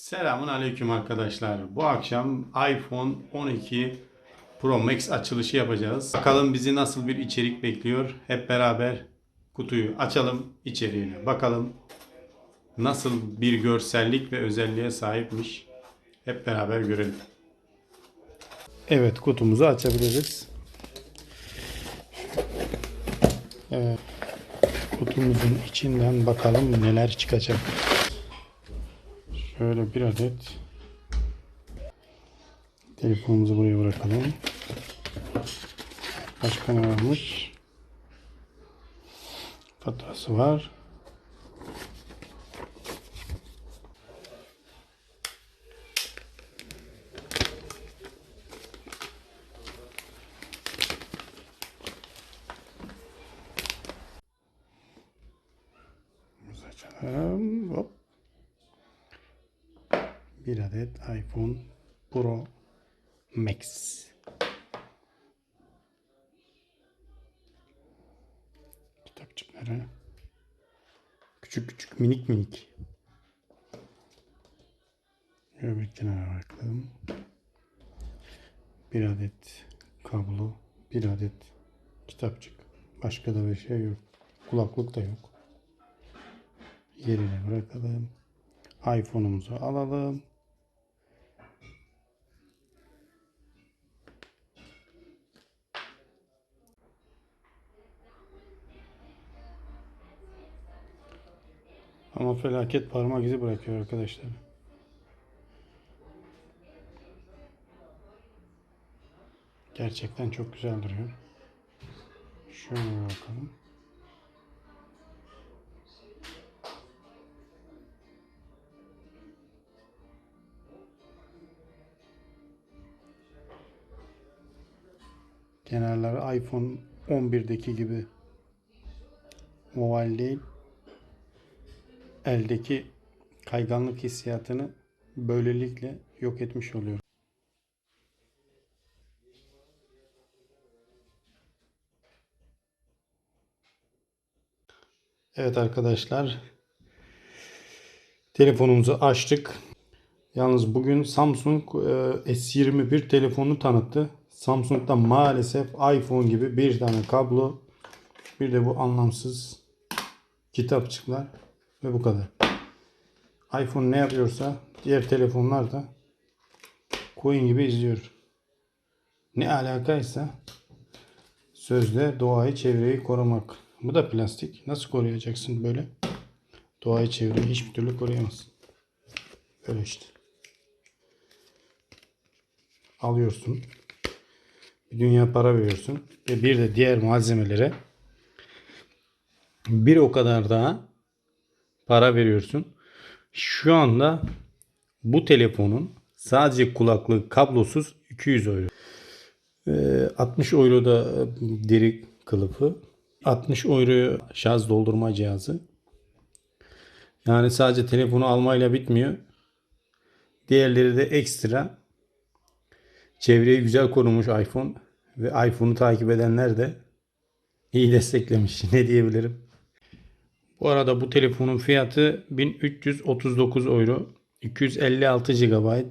Selamun aleyküm arkadaşlar. Bu akşam iPhone 12 Pro Max açılışı yapacağız. Bakalım bizi nasıl bir içerik bekliyor. Hep beraber kutuyu açalım, içeriğine bakalım. Nasıl bir görsellik ve özelliğe sahipmiş. Hep beraber görelim. Evet, kutumuzu açabiliriz. Evet. Kutumuzun içinden bakalım neler çıkacak. Şöyle bir adet telefonumuzu buraya bırakalım. Başka ne varmış? Faturası var. Hop. Bir adet iPhone Pro Max. Kitapçıkları. Küçük küçük minik minik. Şöyle bir kenara bırakalım. Bir adet kablo. Bir adet kitapçık. Başka da bir şey yok. Kulaklık da yok. Yerine bırakalım. iPhone'umuzu alalım. Ama felaket parmak izi bırakıyor arkadaşlar. Gerçekten çok güzel duruyor. Şöyle bakalım. Kenarları iPhone 11'deki gibi oval değil. Eldeki kayganlık hissiyatını böylelikle yok etmiş oluyor. Evet arkadaşlar. Telefonumuzu açtık. Yalnız bugün Samsung e, S21 telefonu tanıttı. Samsung'da maalesef iPhone gibi bir tane kablo, bir de bu anlamsız kitapçıklar ve bu kadar. iPhone ne yapıyorsa diğer telefonlar da koyun gibi izliyor. Ne alakaysa sözde doğayı çevreyi korumak. Bu da plastik. Nasıl koruyacaksın böyle? Doğayı çevreyi hiçbir türlü koruyamazsın. Böyle işte. Alıyorsun. Bir dünya para veriyorsun. Ve bir de diğer malzemelere bir o kadar daha para veriyorsun. Şu anda bu telefonun sadece kulaklığı kablosuz 200 euro. Ee, 60 euro da deri kılıfı. 60 euroya şarj doldurma cihazı. Yani sadece telefonu almayla bitmiyor. Diğerleri de ekstra. Çevreyi güzel korumuş iPhone ve iPhone'u takip edenler de iyi desteklemiş. Ne diyebilirim? Bu arada bu telefonun fiyatı 1339 euro. 256 GB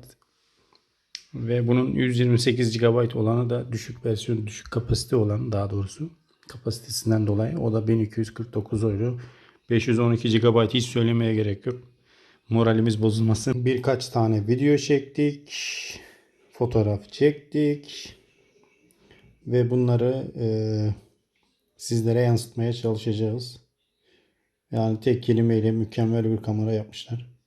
ve bunun 128 GB olanı da düşük versiyon, düşük kapasite olan daha doğrusu kapasitesinden dolayı o da 1249 euro. 512 GB hiç söylemeye gerek yok. Moralimiz bozulmasın. Birkaç tane video çektik. Fotoğraf çektik. Ve bunları e, sizlere yansıtmaya çalışacağız. Yani tek kelimeyle mükemmel bir kamera yapmışlar.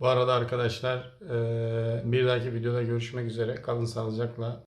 Bu arada arkadaşlar bir dahaki videoda görüşmek üzere. Kalın sağlıcakla.